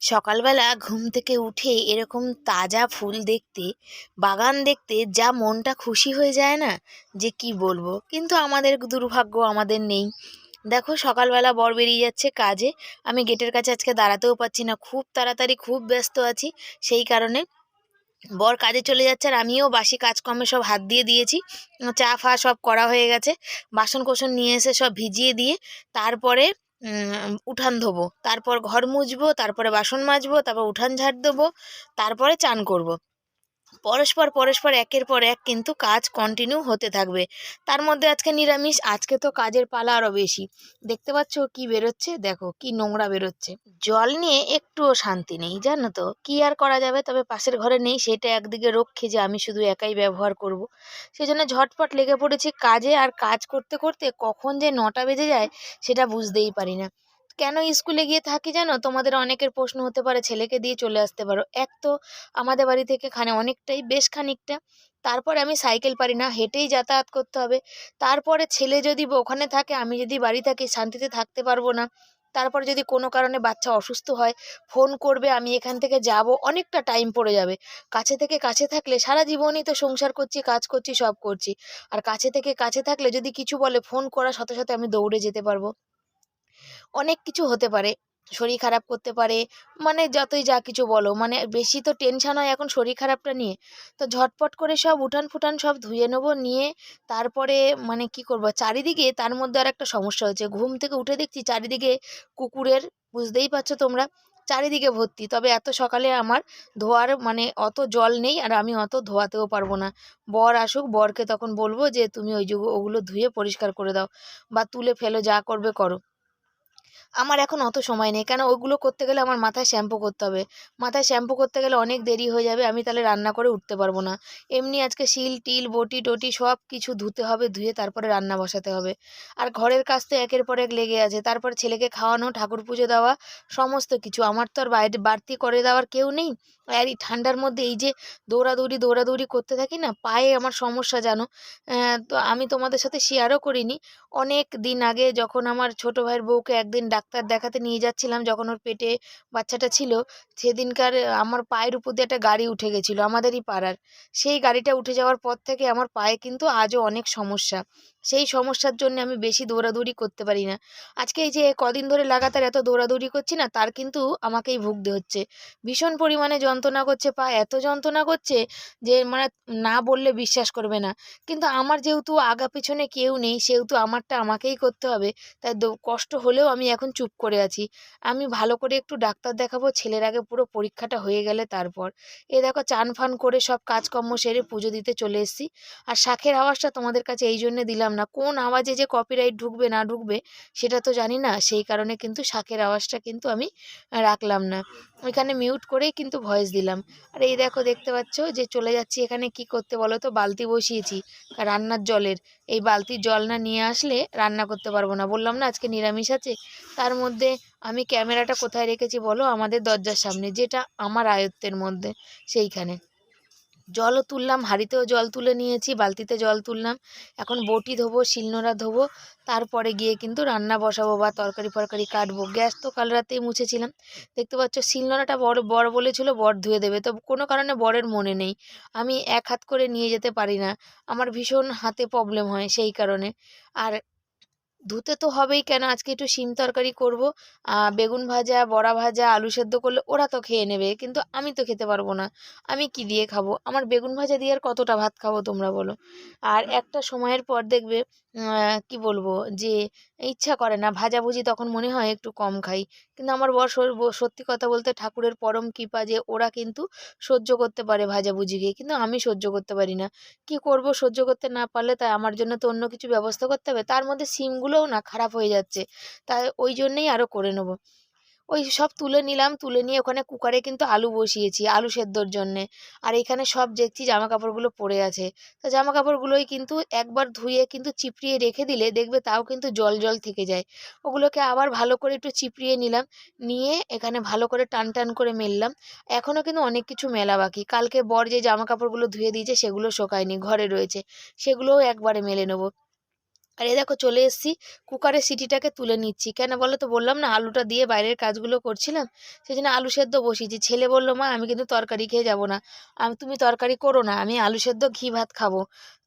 সকালবেলা ঘুম থেকে উঠে এরকম তাজা ফুল দেখতে, বাগান দেখতে যা মনটা খুশি হয়ে যায় না? যে কি বলব? কিন্তু আমাদের দুর্ভাগ্য আমাদের নেই। দেখো সকালবেলা বর বেরিয়ে যাচ্ছে কাজে। আমি গেটের কাছে আজকে দাঁড়াতেও পারছি না। খুব তাড়াতাড়ি খুব ব্যস্ত আছি। সেই কারণে বর কাজে চলে যাচ্ছে আর আমিও বাসি কাজকর্মে সব হাত দিয়ে দিয়েছি। চা ফা সব করা হয়ে গেছে। বাসন কোসন নিয়ে এসে সব ভিজিয়ে দিয়ে তারপরে উঠান ধোবো তারপর ঘর মুছবো তারপরে বাসন মাজবো, তারপর উঠান ঝাড় দেবো, তারপরে চান করব। পরস্পর পরস্পর একের পর এক কিন্তু কাজ কন্টিনিউ হতে থাকবে। তার মধ্যে আজকে নিরামিষ, আজকে তো কাজের পালা আরও বেশি। দেখতে পাচ্ছ কি বেরোচ্ছে? দেখো কি নোংরা বেরোচ্ছে। জল নিয়ে একটুও শান্তি নেই, জানো তো। কি আর করা যাবে? তবে পাশের ঘরে নেই, সেটা একদিকে রক্ষে যে আমি শুধু একাই ব্যবহার করব। সেই জন্য ঝটপট লেগে পড়েছি কাজে, আর কাজ করতে করতে কখন যে নটা বেজে যায়, সেটা বুঝতেই পারি না। কেন স্কুলে গিয়ে থাকি জানো? তোমাদের অনেকের প্রশ্ন হতে পারে, ছেলেকে দিয়ে চলে আসতে পারো। এক তো আমাদের বাড়ি থেকে খানে অনেকটাই, বেশ খানিকটা। তারপরে আমি সাইকেল পারি না, হেঁটেই যাতায়াত করতে হবে। তারপরে ছেলে যদি ওখানে থাকে, আমি যদি বাড়ি থাকি, শান্তিতে থাকতে পারব না। তারপরে যদি কোনো কারণে বাচ্চা অসুস্থ হয়, ফোন করবে, আমি এখান থেকে যাব, অনেকটা টাইম পড়ে যাবে। কাছে থেকে কাছে থাকলে, সারা জীবনই তো সংসার করছি, কাজ করছি, সব করছি। আর কাছে থেকে কাছে থাকলে যদি কিছু বলে, ফোন করার সাথে সাথে আমি দৌড়ে যেতে পারব। অনেক কিছু হতে পারে। শরীর খারাপ করতে পারে মানে যতই যা কিছু বলো মানে বেশি তো টেনশান হয় এখন শরীর খারাপটা নিয়ে। তো ঝটপট করে সব উঠান ফুটান সব ধুয়ে নেব, নিয়ে তারপরে মানে কি করব, চারিদিকে তার মধ্যে আর একটা সমস্যা হয়েছে। ঘুম থেকে উঠে দেখছি চারিদিকে কুকুরের, বুঝতেই পারছ তোমরা, চারিদিকে ভর্তি। তবে এত সকালে আমার ধোয়ার মানে অত জল নেই আর আমি অত ধোয়াতেও পারব না। বর আসুক, বরকে তখন বলব যে, তুমি ওই ওগুলো ধুয়ে পরিষ্কার করে দাও বা তুলে ফেলো, যা করবে করো। আমার এখন অত সময় নেই। কেন? ওইগুলো করতে গেলে আমার মাথায় শ্যাম্পু করতে হবে। মাথায় শ্যাম্পু করতে গেলে অনেক দেরি হয়ে যাবে, আমি তাহলে রান্না করে উঠতে পারব না। এমনি আজকে শিল, টিল, বটি টটি সব কিছু ধুতে হবে, ধুয়ে তারপরে রান্না বসাতে হবে। আর ঘরের কাজ তো একের পর এক লেগে আছে। তারপর ছেলেকে খাওয়ানো, ঠাকুর পুজো দেওয়া, সমস্ত কিছু। আমার তো আর বাইরে বাড়তি করে দেওয়ার কেউ নেই। আর এই ঠান্ডার মধ্যে এই যে দৌড়াদৌড়ি দৌড়াদৌড়ি করতে থাকি না, পায়ে আমার সমস্যা জানো। তো আমি তোমাদের সাথে শেয়ারও করিনি। অনেক দিন আগে যখন আমার ছোটো ভাইয়ের বউকে একদিন ডাক্তার দেখাতে নিয়ে যাচ্ছিলাম, যখন ওর পেটে বাচ্চাটা ছিল, সেদিনকার আমার পায়ের উপর দিয়ে একটা গাড়ি উঠে গেছিল, আমাদেরই পাড়ার। সেই গাড়িটা উঠে যাওয়ার পর থেকে আমার পায়ে কিন্তু আজও অনেক সমস্যা। সেই সমস্যার জন্য আমি বেশি দৌড়াদৌড়ি করতে পারি না। আজকে এই যে কদিন ধরে লাগাতার এত দৌড়াদৌড়ি করছি না, তার কিন্তু আমাকেই ভুগতে হচ্ছে। ভীষণ পরিমাণে যন্ত্রণা করছে পা এত যন্ত্রণা করছে যে মানে না বললে বিশ্বাস করবে না। কিন্তু আমার যেহেতু আগা পিছনে কেউ নেই, সেহেতু আমারটা আমাকেই করতে হবে। তাই কষ্ট হলেও আমি এখন চুপ করে আছি। আমি ভালো করে একটু ডাক্তার দেখাবো, ছেলের আগে পুরো পরীক্ষাটা হয়ে গেলে তারপর। এ দেখো চান ফান করে সব কাজকর্ম সেরে পুজো দিতে চলে এসেছি। আর শাখের আওয়াজটা তোমাদের কাছে এই জন্যে দিলাম না, কোন আওয়াজে যে কপিরাইট ঢুকবে না ঢুকবে সেটা তো জানি না, সেই কারণে কিন্তু শাখের আওয়াজটা কিন্তু আমি রাখলাম না। ওইখানে মিউট করেই কিন্তু ভয়েস দিলাম। আর এই দেখো দেখতে পাচ্ছ যে চলে যাচ্ছি এখানে কি করতে বলো তো বালতি বসিয়েছি রান্নার জলের। এই বালতি জল না নিয়ে আসলে রান্না করতে পারব না। বললাম না আজকে নিরামিষ আছে? তার মধ্যে আমি ক্যামেরাটা কোথায় রেখেছি বলো? আমাদের দরজার সামনে, যেটা আমার আয়ত্তের মধ্যে, সেইখানে। জলও তুললাম, হাঁড়িতেও জল তুলে নিয়েছি, বালতিতে জল তুললাম। এখন বটি ধোবো, শিলনোড়া ধোবো, তারপরে গিয়ে কিন্তু রান্না বসাবো বা তরকারি ফরকারি কাটবো। গ্যাস তো কাল রাতেই মুছেছিলাম। দেখতে পাচ্ছ, শিলনোড়াটা বড় বড় বলেছিল, বর ধুয়ে দেবে। তো কোনো কারণে বরের মনে নেই। আমি এক হাত করে নিয়ে যেতে পারি না। আমার ভীষণ হাতে প্রবলেম হয় সেই কারণে। আর ধুতে তো হবেই কেন? আজকে একটু শিম তরকারি করব। বেগুন ভাজা, বড়া ভাজা, আলু সেদ্ধ করলে ওরা তো খেয়ে নেবে, কিন্তু আমি তো খেতে পারব না। আমি কি দিয়ে খাব? আমার বেগুন ভাজা দিয়ে আর কতটা ভাত খাব তোমরা বলো? আর একটা সময়ের পর দেখবে কি বলব, যে ইচ্ছা করে না, ভাজাভুজি তখন মনে হয় একটু কম খাই। কিন্তু আমার বর সত্যি কথা বলতে ঠাকুরের পরম কৃপা যে ওরা কিন্তু সহ্য করতে পারে ভাজাভুজি খেয়ে। কিন্তু আমি সহ্য করতে পারি না। কি করব সহ্য করতে না পারলে তাই আমার জন্য তো অন্য কিছু ব্যবস্থা করতে হবে? তার মধ্যে সিমগুলোও না খারাপ হয়ে যাচ্ছে। তাই ওই জন্যেই আরও করে নেব। ওই সব তুলে নিলাম, তুলে নিয়ে ওখানে কুকারে কিন্তু আলু বসিয়েছি, আলু সেদ্ধর জন্যে। আর এখানে সব দেখছি জামা কাপড়গুলো পড়ে আছে। তো জামা কাপড়গুলোই কিন্তু একবার ধুয়ে কিন্তু চিপড়িয়ে রেখে দিলে দেখবে তাও কিন্তু জল জল থেকে যায়। ওগুলোকে আবার ভালো করে একটু চিপড়িয়ে নিলাম, নিয়ে এখানে ভালো করে টান টান করে মেললাম। এখনও কিন্তু অনেক কিছু মেলা বাকি। কালকে বর যে জামা কাপড়গুলো ধুয়ে দিয়েছে সেগুলো শোকায়নি, ঘরে রয়েছে। সেগুলোও একবারে মেলে নেব। আর দেখো চলে এসেছি কুকারের সিটিটাকে তুলে নিচ্ছি। কেন বলো তো? বললাম না, আলুটা দিয়ে বাইরের কাজগুলো করছিলাম সেই জন্য আলু সেদ্ধ বসিয়েছি। ছেলে বলল, মা, আমি কিন্তু তরকারি খেয়ে যাব না। আমি, তুমি তরকারি করো না, আমি আলু সেদ্ধ ঘি ভাত খাব।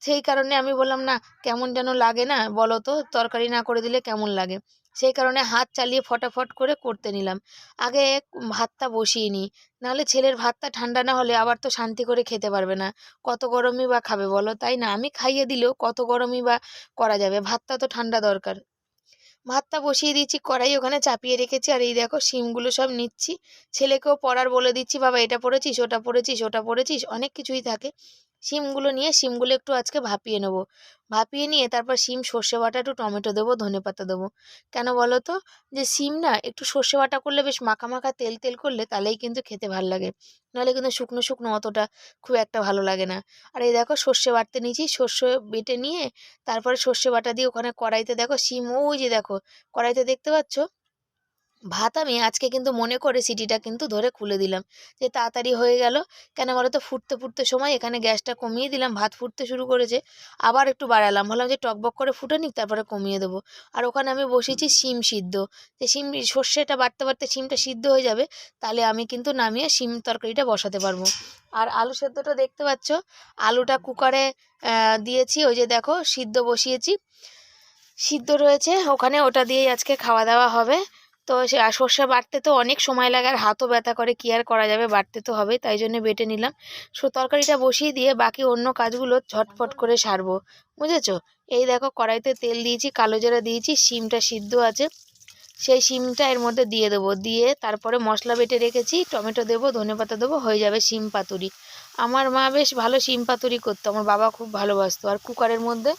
সেই কারণে আমি বললাম, না, কেমন যেন লাগে না, বলো তো? তরকারি না করে দিলে কেমন লাগে? সেই কারণে হাত চালিয়ে ফটাফট করে করতে নিলাম। আগে ভাতটা বসিয়ে নিই, নাহলে ছেলের ভাতটা ঠান্ডা না হলে আবার তো শান্তি করে খেতে পারবে না। কত গরমই বা খাবে বলো, তাই না? আমি খাইয়ে দিলেও কত গরমই বা করা যাবে, ভাতটা তো ঠান্ডা দরকার। ভাতটা বসিয়ে দিচ্ছি কড়াই ওখানে চাপিয়ে রেখেছি, আর এই দেখো শিমগুলো সব নিচ্ছি। ছেলেকেও পড়ার বলে দিচ্ছি, বাবা এটা পড়েছিস, ওটা পড়েছিস ওটা পড়েছিস। অনেক কিছুই থাকে। শিমগুলো নিয়ে শিমগুলো একটু আজকে ভাপিয়ে নেব। ভাপিয়ে নিয়ে তারপর শিম, সর্ষে বাটা, একটু টমেটো দেবো, ধনে পাতা দেবো। কেন বলো তো? যে শিম না একটু সর্ষে বাটা করলে বেশ মাখা মাখা তেল তেল করলে তাহলেই কিন্তু খেতে ভালো লাগে। নাহলে কিন্তু শুকনো শুকনো অতটা খুব একটা ভালো লাগে না। আর এই দেখো সর্ষে বাটতে নিয়েছি, সর্ষে বেটে নিয়ে তারপরে সর্ষে বাটা দিয়ে ওখানে কড়াইতে দেখো শিম, ওই যে দেখো, কড়াইতে দেখতে পাচ্ছ? ভাত আমি আজকে কিন্তু মনে করে সিটিটা কিন্তু ধরে খুলে দিলাম। যে তাড়াতাড়ি হয়ে গেল। কেন বলো তো ফুটতে ফুটতে সময়, এখানে গ্যাসটা কমিয়ে দিলাম, ভাত ফুটতে শুরু করেছে। আবার একটু বাড়ালাম। ভাবলাম যে টকবক করে ফুটে নিক, তারপরে কমিয়ে দেবো। আর ওখানে আমি বসিয়েছি শিম সিদ্ধ। যে শিম সর্ষেটা বাড়তে বাড়তে শিমটা সিদ্ধ হয়ে যাবে, তাহলে আমি কিন্তু নামিয়ে শিম তরকারিটা বসাতে পারব। আর আলু সেদ্ধটা দেখতে পাচ্ছ? আলুটা কুকারে দিয়েছি। ওই যে দেখো, সিদ্ধ বসিয়েছি। সিদ্ধ রয়েছে। ওখানে ওটা দিয়েই আজকে খাওয়া দাওয়া হবে। তো সে সর্ষে বাটতে তো অনেক সময় লাগে, আর হাতও ব্যথা করে, কি আর করা যাবে? বাটতে তো হবে তাই জন্য বেটে নিলাম। সো, তরকারিটা বসিয়ে দিয়ে বাকি অন্য কাজগুলো ঝটফট করে সারবো, বুঝেছ? এই দেখো, কড়াইতে তেল দিয়েছি, কালো জিরা দিয়েছি, শিমটা সিদ্ধ আছে। সেই শিমটা এর মধ্যে দিয়ে দেবো, দিয়ে তারপরে মশলা বেটে রেখেছি, টমেটো দেবো ধনেপাতা দেবো, হয়ে যাবে শিম পাতুরি। আমার মা বেশ ভালো শিম পাতুরি করতো, আমার বাবা খুব ভালোবাসতো। আর কুকারের মধ্যে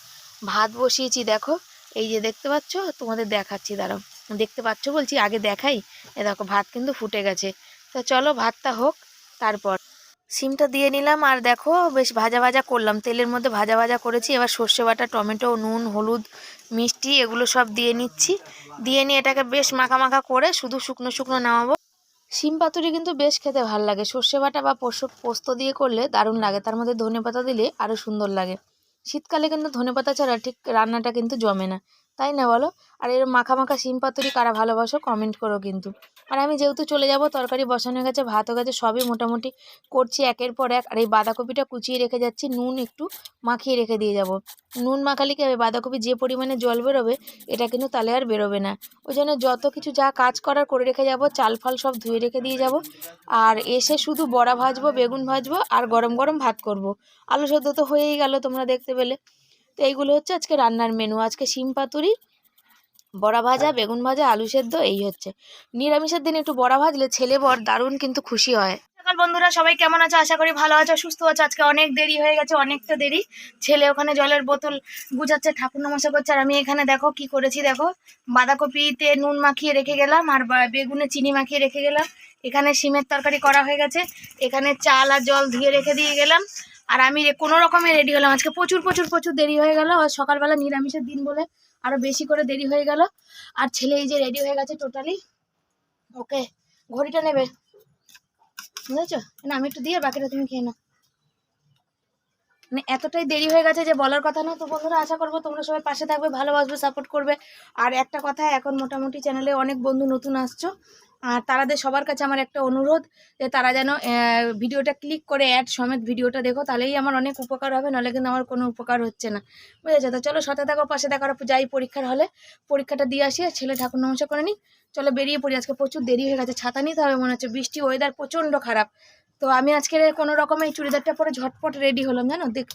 ভাত বসিয়েছি, দেখো, এই যে দেখতে পাচ্ছ? তোমাদের দেখাচ্ছি, দাঁড়াও। দেখতে পাচ্ছ বলছি, আগে দেখাই। এ দেখো, ভাত কিন্তু ফুটে গেছে। তো চলো, ভাতটা হোক, তারপর। সিমটা দিয়ে নিলাম, আর দেখো, বেশ ভাজা ভাজা করলাম। তেলের মধ্যে ভাজা ভাজা করেছি। এবার সর্ষে বাটা, টমেটো, নুন, হলুদ, মিষ্টি, এগুলো সব দিয়ে নিচ্ছি। দিয়ে নিয়ে এটাকে বেশ মাখা মাখা করে শুধু শুকনো শুকনো নামাবো। শিম পাতুরি কিন্তু বেশ খেতে ভালো লাগে। সর্ষে বাটা বা পোস্ত পোস্ত দিয়ে করলে দারুণ লাগে। তার মধ্যে ধনে পাতা দিলে আরও সুন্দর লাগে। শীতকালে কিন্তু ধনে পাতা ছাড়া ঠিক রান্নাটা কিন্তু জমে না। তাই না বলো? আর এর মাখা মাখা শিম পাতুরি কারা ভালোবাসো কমেন্ট করো কিন্তু। আর আমি যেহেতু চলে যাব, তরকারি বসানো গেছে ভাতও গেছে সবই মোটামুটি করছি একের পর এক। আর এই বাঁধাকপিটা কুচিয়ে রেখে যাচ্ছি, নুন একটু মাখিয়ে রেখে দিয়ে যাব। নুন মাখালে কি হবে? বাঁধাকপি যে পরিমাণে জল বেরোবে, এটা কিন্তু তাহলে আর বেরোবে না। ওই জন্য যত কিছু যা কাজ করার করে রেখে যাব, চাল ফাল সব ধুয়ে রেখে দিয়ে যাব। আর এসে শুধু বড়া ভাজবো, বেগুন ভাজবো, আর গরম গরম ভাত করব। আলু সেদ্ধ তো হয়েই গেল তোমরা দেখতে পেলে। তো এইগুলো হচ্ছে আজকে রান্নার মেনু আজকে শিম পাতুরি বড়া ভাজা বেগুন ভাজা আলু সেদ্ধ এই হচ্ছে। নিরামিষের দিন একটু বড়া ভাজলে ছেলে বর দারুণ কিন্তু খুশি হয়। সকাল বন্ধুরা সবাই কেমন আছো? আশা করি ভালো আছো সুস্থ আছো। আজকে অনেক দেরি হয়ে গেছে অনেকটা দেরি। ছেলে ওখানে জলের বোতল গুজাচ্ছে ঠাকুর নমস্কার করছে আর আমি এখানে দেখো কি করেছি দেখো। বাঁধাকপিতে নুন মাখিয়ে রেখে গেলাম আর বেগুনে চিনি মাখিয়ে রেখে গেলাম। এখানে সিমের তরকারি করা হয়ে গেছে। এখানে চাল আর জল ধুয়ে রেখে দিয়ে গেলাম। আর আমি কোনো রকমে রেডি হলাম। আজকে প্রচুর প্রচুর প্রচুর দেরি হয়ে গেল। আর সকালবেলা নিরামিষের দিন বলে আরও বেশি করে দেরি হয়ে গেল। আর ছেলে এই যে রেডি হয়ে গেছে টোটালি ওকে, ঘড়িটা নেবে। বুঝেছ? না, আমি একটু দিয়ে বাকিটা তুমি খেয়ে নাও। মানে এতটাই দেরি হয়ে গেছে যে বলার কথা না, তো বন্ধুরা আশা করব তোমরা সবাই পাশে থাকবে, ভালোবাসবে সাপোর্ট করবে। আর একটা কথা, এখন মোটামুটি চ্যানেলে অনেক বন্ধু নতুন আসছো, আর তারাদের সবার কাছে আমার একটা অনুরোধ, যে তারা যেন ভিডিওটা ক্লিক করে অ্যাড সমেত ভিডিওটা দেখো, তাহলেই আমার অনেক উপকার হবে, নাহলে কিন্তু আমার কোনো উপকার হচ্ছে না। বুঝেছ? তো চলো সাথে থাকো, পাশে থাকার যাই পরীক্ষার হলে, পরীক্ষাটা দিয়ে আসি, আর ছেলে ঠাকুর নমস্কার করে নিই। চলো বেরিয়ে পড়ি, আজকে প্রচুর দেরি হয়ে গেছে, ছাতা নিতে হবে মনে হচ্ছে, বৃষ্টি ওয়েদার প্রচণ্ড খারাপ। তো আমি আজকের কোনো রকম এই চুড়িদারটা পরে ঝটপট রেডি হলাম, জানো? দেখ,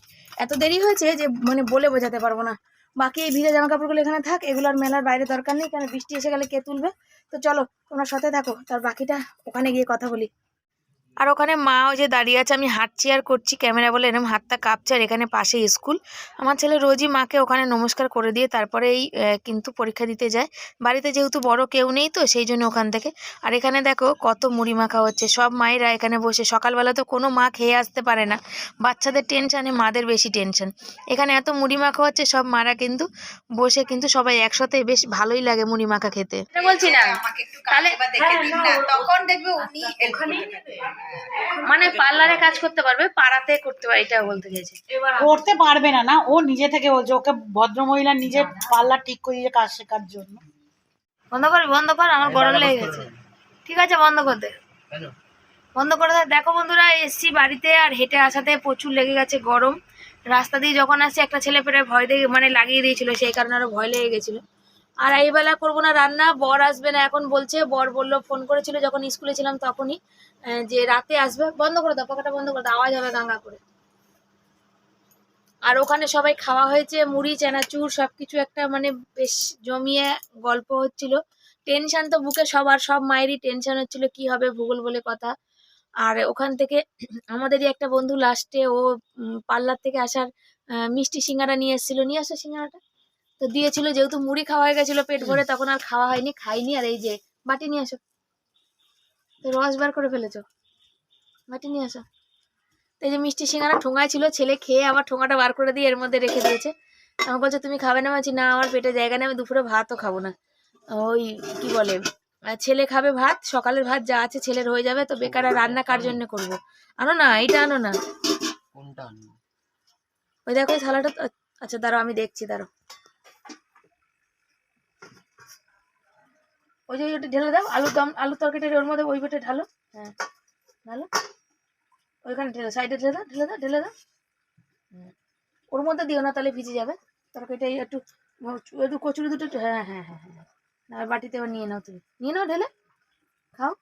এত দেরি হয়েছে যে মানে বলে বোঝাতে পারব না। বাকি এই ভিজা জামা কাপড়গুলো এখানে থাক, এগুলো আর মেলার বাইরে দরকার নেই কারণ বৃষ্টি এসে গেলে কে তুলবে? তো চলো, তোমরা সাথে থাকো, তার বাকিটা ওখানে গিয়ে কথা বলি। আর ওখানে মা ওই যে দাঁড়িয়ে আছে আমি হাত চেয়ার করছি। ক্যামেরা বলে এরকম হাতটা কাঁপছে আর এখানে পাশে স্কুল। আমার ছেলে রোজই মাকে ওখানে নমস্কার করে দিয়ে তারপরে এই আহ, কিন্তু পরীক্ষা দিতে যায়। বাড়িতে যেহেতু বড় কেউ নেই তো সেই জন্য ওখান থেকে। আর এখানে দেখো কত মুড়ি মাখা হচ্ছে সব মায়েরা এখানে বসে। সকালবেলা তো কোনো মা খেয়ে আসতে পারে না। বাচ্চাদের টেনশানে মাদের বেশি টেনশন এখানে এত মুড়ি মাখা হচ্ছে সব মারা কিন্তু বসে কিন্তু সবাই একসাথে বেশ ভালোই লাগে মুড়ি মাখা খেতে। বলছি না। না তখন দেখবে উনি মানে পার্লারে কাজ করতে পারবে পাড়াতে করতে পারবে এটা বলতে চাইছে। করতে পারবে না না ও নিজে থেকে বলছে ওকে ভদ্রমহিলা নিজে পার্লার ঠিক করিয়ে কাজ শেখার জন্য। বন্ধ কর বন্ধ কর আমার গরম লেগে গেছে। ঠিক আছে বন্ধ কর দে। বন্ধ করে দে। দেখো বন্ধুরা এসছি বাড়িতে আর হেঁটে আসাতে প্রচুর লেগে গেছে গরম। রাস্তা দিয়ে যখন আসছি একটা ছেলে পেটে ভয় দিয়ে মানে লাগিয়ে দিয়েছিল সেই কারণে আরও ভয় লেগে গেছিল। আর এই বেলা করব না রান্না বর আসবে না এখন বলছে বর বলল ফোন করেছিল যখন স্কুলে ছিলাম তখনই। যে রাতে আসবে বন্ধ করে দাও পাখাটা বন্ধ করে দাও আওয়াজ হবে গাঙ্গা করে। আর ওখানে সবাই খাওয়া হয়েছে মুড়ি চানাচুর সব কিছু একটা মানে বেশ জমিয়ে গল্প হচ্ছিল। টেনশন তো বুকে সবার সব মায়েরই টেনশন হচ্ছিল কি হবে ভূগোল বলে কথা। আর ওখান থেকে আমাদেরই একটা বন্ধু লাস্টে ও পার্লার থেকে আসার মিষ্টি সিঙ্গারা নিয়ে এসেছিল। নিয়ে আসো সিঙ্গারাটা। তো দিয়েছিল যেহেতু মুড়ি খাওয়া হয়ে গেছিল পেট ভরে তখন আর খাওয়া হয়নি খাইনি। আর এই যে বাটি নিয়ে আসো। তো রস বার করে ফেলেছো। বাটি নিয়ে আসো। তো এই যে মিষ্টি সিঙ্গারা ঠোঙায় ছিল ছেলে খেয়ে আবার ঠোঙাটা বার করে দিয়ে এর মধ্যে রেখে দিয়েছে। আমাকে বলছে তুমি খাবে না? বলছি না আমার পেটে জায়গা নেই আমি দুপুরে ভাতও খাব না। ওই কি বলে ছেলে খাবে ভাত সকালের ভাত যা আছে ছেলের হয়ে যাবে তো বেকার আর রান্না কার জন্য করব? আনো না এইটা আনো না। কোনটা? ওই দেখো থালাটা আচ্ছা দাঁড়াও আমি দেখছি দাঁড়াও। ওই যে ওইটা ঢেলে দাও, আলুর দম, আলুর তরকারিটা ওর মধ্যে ওই পেটে ঢালো। হ্যাঁ ঢালো। ওইখানে ঢেলে, সাইডে ঢেলে দাও ঢেলে দাও ঢেলে দাও। ওর মধ্যে দিও না, তাহলে ভিজে যাবে। তরকারিটা একটু একটু কচুরি দুটো হ্যাঁ হ্যাঁ হ্যাঁ হ্যাঁ। আর বাটিতে এবার নিয়ে নাও তুমি। নিয়ে নাও, ঢেলে। খাও।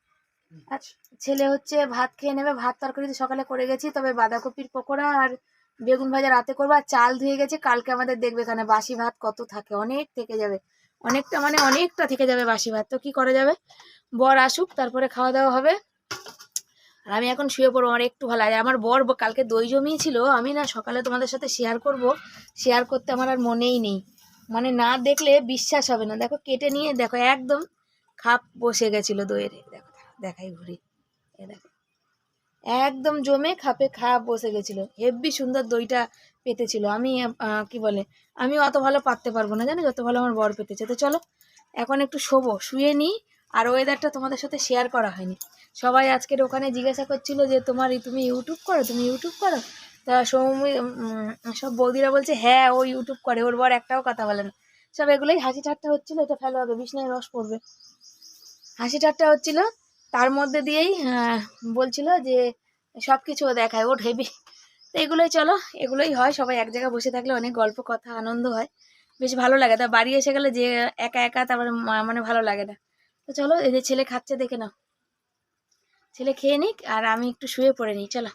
আর ছেলে হচ্ছে ভাত খেয়ে নেবে। ভাত তরকারি তো সকালে করে গেছি, তবে বাঁধাকপির পকোড়া আর বেগুন ভাজা রাতে করব। আর চাল ধুয়ে গেছে। কালকে আমাদের দেখবে এখানে বাসি ভাত কত থাকে। অনেক থেকে যাবে। অনেকটা মানে অনেকটা থেকে যাবে বাসি ভাত। তো কি করা যাবে? বর আসুক, তারপরে খাওয়া দাওয়া হবে। আর আমি এখন শুয়ে পড়ব, আমার একটু ভালো লাগে। আমার বর কালকে দই জমিয়েছিল আমি না সকালে তোমাদের সাথে শেয়ার করব। শেয়ার করতে আমার আর মনেই নেই। মানে না দেখলে বিশ্বাস হবে না। দেখো, কেটে নিয়ে দেখো, একদম খাপ বসে গেছিল দইয়ের। দেখো, দেখাই ঘুরি। এ দেখো। একদম জমে খাপে খাপ বসে গেছিল। হেব্বি সুন্দর দইটা পেতেছিল। আমি কি বলে, আমি অত ভালো পারতে পারব না, জানো, যত ভালো আমার বর পেতেছে। তো চলো, এখন একটু শোবো, শুয়ে নিই, আর ওয়েদারটা তোমাদের সাথে শেয়ার করা হয়নি। সবাই আজকের ওখানে জিজ্ঞাসা করছিল যে, তোমার তুমি ইউটিউব করো? তুমি ইউটিউব করো? তা সৌমি সব বৌদিরা বলছে হ্যাঁ ও ইউটিউব করে, ওর বর একটাও কথা বলে না। সব এগুলোই হাসি ঠাট্টা হচ্ছিল, এটা ফেলো হবে বিষ্ণায় রস পড়বে। হাসি ঠাট্টা হচ্ছিল তার মধ্যে দিয়েই বলছিল যে সব কিছু ও দেখায় ওর হেভি তো এগুলোই চলো, এগুলোই হয়, সবাই এক জায়গায় বসে থাকলে অনেক গল্প, কথা, আনন্দ হয়। বেশ ভালো লাগে। তা বাড়ি এসে গেলে যে একা একা তারপরে মানে ভালো লাগে না। তো চলো যে ছেলে খাচ্ছে, দেখে নাও। ছেলে খেয়ে নিক, আর আমি একটু শুয়ে পড়ে নিই, চলো।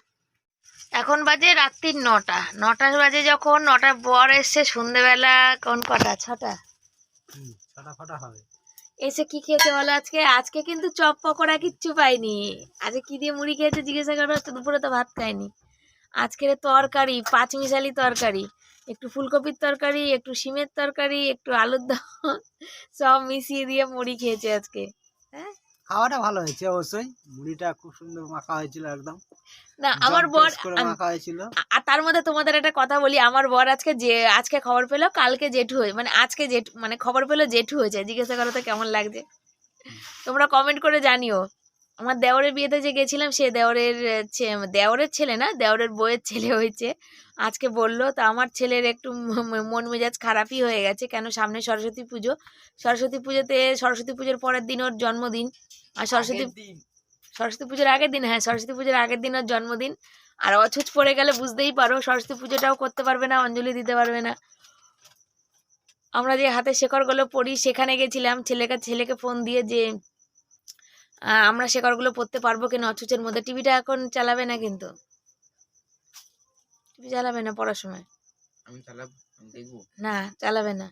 এখন বাজে রাত্রির নটা। নটা বাজে যখন, নটার বর এসছে সন্ধেবেলা, কোন কটা? ছটা? ছটা ফটা হবে। এসে কি খেয়েছে বলো আজকে? আজকে কিন্তু চপ পকোড়া কিচ্ছু পাইনি। আজকে কি দিয়ে মুড়ি খেয়েছে জিজ্ঞাসা তো দুপুরে তো ভাত খাইনি। আজকের তরকারি, পাঁচমিশালি তরকারি। একটু ফুলকপির তরকারি, একটু সিমের তরকারি, একটু আলুর দম, সব মিশিয়ে দিয়ে মুড়ি খেয়েছে আজকে। হ্যাঁ? খাওয়াটা ভালো হয়েছে অবশ্যই। মুড়িটা খুব সুন্দর মাখা হয়েছিল একদম। না আমার বর মাখা হয়েছিল। আর তার মধ্যে তোমাদের একটা কথা বলি আমার বর আজকে যে আজকে খবর পেল কালকে জেঠু হয়ে মানে আজকে জেঠু মানে খবর পেল জেঠু হয়েছে জিজ্ঞাসা করো তো কেমন লাগছে? তোমরা কমেন্ট করে জানিও। আমার দেওরের বিয়েতে যে গেছিলাম সে দেওরের দেওরের ছেলে না দেওরের বইয়ের ছেলে হয়েছে। আজকে বলল তো আমার ছেলের একটু মন মেজাজ খারাপই হয়ে গেছে। কেন সামনে সরস্বতী পুজো? সরস্বতী পুজোতে সরস্বতী পুজোর পরের দিন ওর জন্মদিন। আর সরস্বতী সরস্বতী পুজোর আগের দিন হ্যাঁ সরস্বতী পুজোর আগের দিন ওর জন্মদিন। আর অছুচ পড়ে গেলে বুঝতেই পারো সরস্বতী পুজোটাও করতে পারবে না অঞ্জলি দিতে পারবে না। আমরা যে হাতে শেকড়গুলো পড়ি সেখানে গেছিলাম। ছেলেকে ছেলেকে ফোন দিয়ে যে আমরা শেকড়গুলো পড়তে পারব কিনা অছুচের মধ্যে টিভিটা এখন চালাবে না কিন্তু। টিভি চালাবে না পড়ার সময়। আমি চালাবো দেখব। না চালাবে না।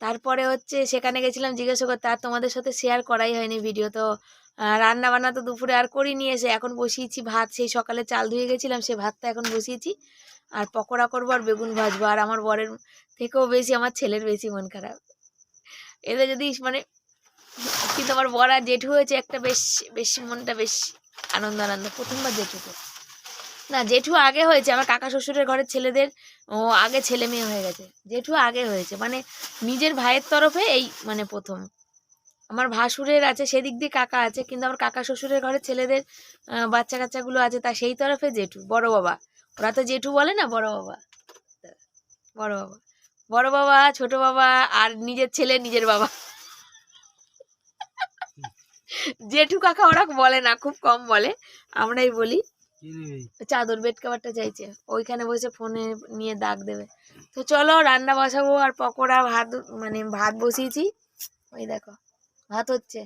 তারপরে হচ্ছে সেখানে গেছিলাম জিজ্ঞাসা করতে আর তোমাদের সাথে শেয়ার করাই হয়নি ভিডিও তো রান্না বান্না তো দুপুরে আর করিনি এসে এখন বসিয়েছি ভাত। সেই সকালে চাল ধুয়ে গেছিলাম সে ভাতটা এখন বসিয়েছি। আর পকোড়া করব আর বেগুন ভাজবো। আর আমার বরের থেকেও বেশি আমার ছেলের বেশি মন খারাপ। এদের যদি মানে কিন্তু আমার আর জেঠু হয়েছে একটা বেশ বেশ মনটা বেশ আনন্দ আনন্দ প্রথমবার জেঠুকে না, জেঠু আগে হয়েছে, আমার কাকা শ্বশুরের ঘরের ছেলেদের, ও আগে ছেলে মেয়ে হয়ে গেছে। জেঠু আগে হয়েছে মানে নিজের ভাইয়ের তরফে এই মানে প্রথম। আমার ভাসুরের আছে, সেদিক দিয়ে কাকা আছে, কিন্তু আমার কাকা শ্বশুরের ঘরে ছেলেদের বাচ্চা কাচ্চাগুলো আছে, তা সেই তরফে জেঠু, বড় বাবা। ওরা তো জেঠু বলে না, বড় বাবা। বড় বাবা। বড় বাবা, ছোট বাবা, আর নিজের ছেলে, নিজের বাবা। জেঠু কাকা ওরা বলে না খুব কম বলে। আমরাই বলি চাদর বেড কাভারটা চাইছে ওইখানে বসে ফোনে নিয়ে দাগ দেবে। তো চলো রান্না বসাবো আর পকোড়া ভাত মানে ভাত বসিয়েছি। ওই দেখো ভাত হচ্ছে।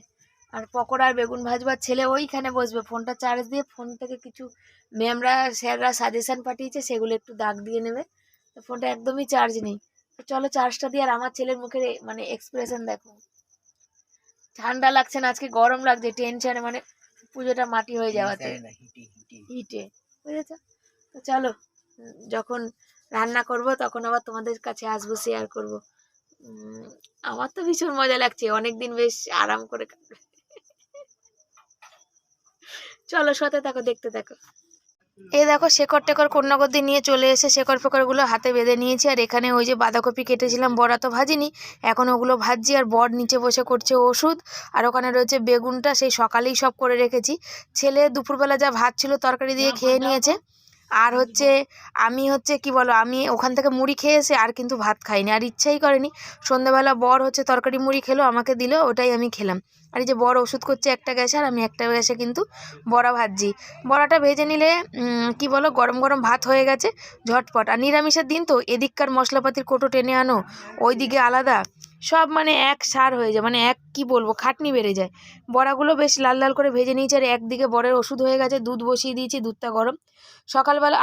আর পকোড়া আর বেগুন ভাজবার ছেলে ওইখানে বসবে। ফোনটা চার্জ দিয়ে ফোন থেকে কিছু ম্যামরা স্যাররা সাজেশন পাঠিয়েছে সেগুলো একটু দাগ দিয়ে নেবে। তো ফোনটা একদমই চার্জ নেই। তো চলো চার্জটা দিয়ে আর আমার ছেলের মুখের মানে এক্সপ্রেশন দেখো। ঠান্ডা লাগছে না আজকে গরম লাগছে টেনশনে মানে পুজোটা মাটি হয়ে যাওয়াতে। হিটে বুঝেছ? তো চলো যখন রান্না করব তখন আবার তোমাদের কাছে আসব শেয়ার করব। আমার তো ভীষণ মজা লাগছে অনেকদিন বেশ আরাম করে কাটবে চলো সাথে থাকো দেখতে থাকো। এই দেখো শেকড় টেকর কন্যাগর দিয়ে নিয়ে চলে এসে শেকড় ফেকড়গুলো হাতে বেঁধে নিয়েছি। আর এখানে ওই যে বাঁধাকপি কেটেছিলাম বড়া তো ভাজিনি। এখন ওগুলো ভাজছি আর বর নিচে বসে করছে ওষুধ। আর ওখানে রয়েছে বেগুনটা সেই সকালেই সব করে রেখেছি। ছেলে দুপুরবেলা যা ভাত ছিল তরকারি দিয়ে খেয়ে নিয়েছে। আর হচ্ছে আমি হচ্ছে কি বলো আমি ওখান থেকে মুড়ি খেয়ে এসে আর কিন্তু ভাত খাইনি আর ইচ্ছাই করেনি। সন্ধ্যাবেলা বর হচ্ছে তরকারি মুড়ি খেলো আমাকে দিল ওটাই আমি খেলাম। আর এই যে বড় ওষুধ করছে একটা গ্যাসে, আর আমি একটা গ্যাসে কিন্তু বড়া ভাজছি। বড়াটা ভেজে নিলে কি বলো, গরম গরম ভাত হয়ে গেছে, ঝটপট। আর নিরামিষের দিন তো এদিককার মশলাপাতির কোটো টেনে আনো, ওইদিকে আলাদা। সব মানে এক সার হয়ে যায় মানে এক কি বলব, খাটনি বেড়ে যায়। বড়াগুলো বেশ লাল লাল করে ভেজে নিয়েছি, আর একদিকে বরের ওষুধ হয়ে গেছে, দুধ বসিয়ে দিয়েছি, দুধটা গরম। সকালবেলা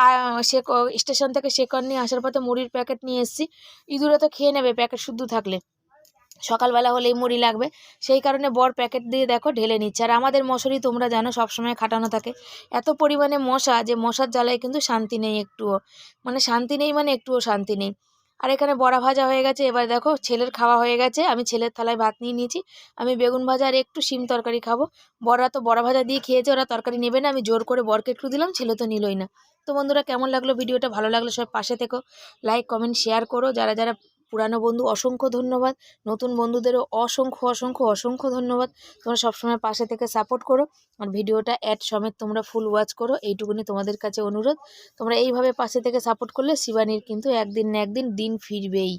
শেক স্টেশন থেকে শেকর নিয়ে আসার পথে মুড়ির প্যাকেট নিয়ে এসেছি। ইঁদুরে তো খেয়ে নেবে, প্যাকেট শুদ্ধ থাকলে। সকালবেলা হলেই মুড়ি লাগবে। সেই কারণে বর প্যাকেট দিয়ে দেখো ঢেলে নিচ্ছে। আর আমাদের মশারি তোমরা জানো সবসময় খাটানো থাকে। এত পরিমাণে মশা যে মশার জ্বালায় কিন্তু শান্তি নেই একটুও। মানে শান্তি নেই মানে একটুও শান্তি নেই। আর এখানে বড়া ভাজা হয়ে গেছে। এবার দেখো ছেলের খাওয়া হয়ে গেছে। আমি ছেলের থালায় ভাত নিয়ে নিয়েছি। আমি বেগুন ভাজা আর একটু শিম তরকারি খাব। বড়রা তো বড়া ভাজা দিয়ে খেয়েছে, ওরা তরকারি নেবে না। আমি জোর করে বরকে একটু দিলাম, ছেলে তো নিলই না। তো বন্ধুরা, কেমন লাগল? ভিডিওটা ভালো লাগলে সব পাশে থেকো। লাইক কমেন্ট শেয়ার করো। যারা যারা পুরানো বন্ধু অসংখ্য ধন্যবাদ। নতুন বন্ধুদেরও অসংখ্য অসংখ্য অসংখ্য ধন্যবাদ। তোমরা সবসময় পাশে থেকে সাপোর্ট করো আর ভিডিওটা অ্যাড সমেত তোমরা ফুল ওয়াচ করো। এইটুকুনি তোমাদের কাছে অনুরোধ। তোমরা এইভাবে পাশে থেকে সাপোর্ট করলে শিবানীর কিন্তু একদিন না একদিন দিন ফিরবেই।